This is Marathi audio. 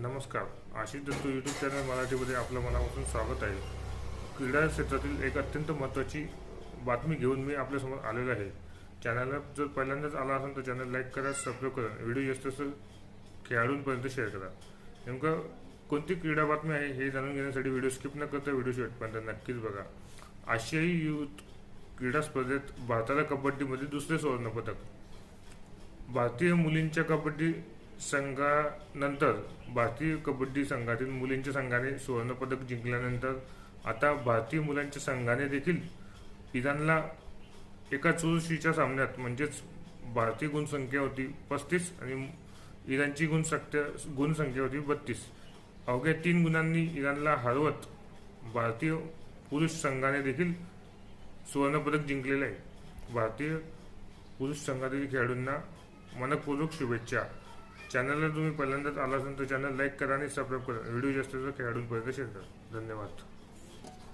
नमस्कार. आशिष दत्त यूट्यूब चॅनल मराठीमध्ये आपलं मनापासून स्वागत आहे. क्रीडा क्षेत्रातील एक अत्यंत महत्त्वाची बातमी घेऊन मी आपल्यासमोर आलेलो आहे. चॅनलला जर पहिल्यांदाच आला असेल तर चॅनल लाईक करा सबस्क्राईब करा व्हिडिओ जास्त असेल खेळाडूंपर्यंत शेअर करा. नेमकं कोणती क्रीडा बातमी आहे हे जाणून घेण्यासाठी व्हिडिओ स्किप न करता व्हिडिओ शेवटपर्यंत नक्कीच बघा. आशियाई युथ क्रीडा स्पर्धेत भारताला कबड्डीमध्ये दुसरे सुवर्णपदक. भारतीय मुलींच्या कबड्डी संघानंतर भारतीय कबड्डी संघातील मुलींच्या संघाने सुवर्णपदक जिंकल्यानंतर आता भारतीय मुलांच्या संघाने देखील इराणला एका चुरशीच्या सामन्यात म्हणजेच भारतीय गुणसंख्या होती पस्तीस आणि इराणची गुणसंख्या गुणसंख्या होती बत्तीस. अवघ्या तीन गुणांनी इराणला हरवत भारतीय पुरुष संघाने देखील सुवर्णपदक जिंकलेले आहे. भारतीय पुरुष संघातील खेळाडूंना मनपूर्वक शुभेच्छा. चॅनलला तुम्ही पहिल्यांदाच आला असेल तर चॅनल लाईक करा आणि सबस्क्राईब करा. व्हिडिओ जास्त खेळाडूंपर्यंत शेअर करा. धन्यवाद.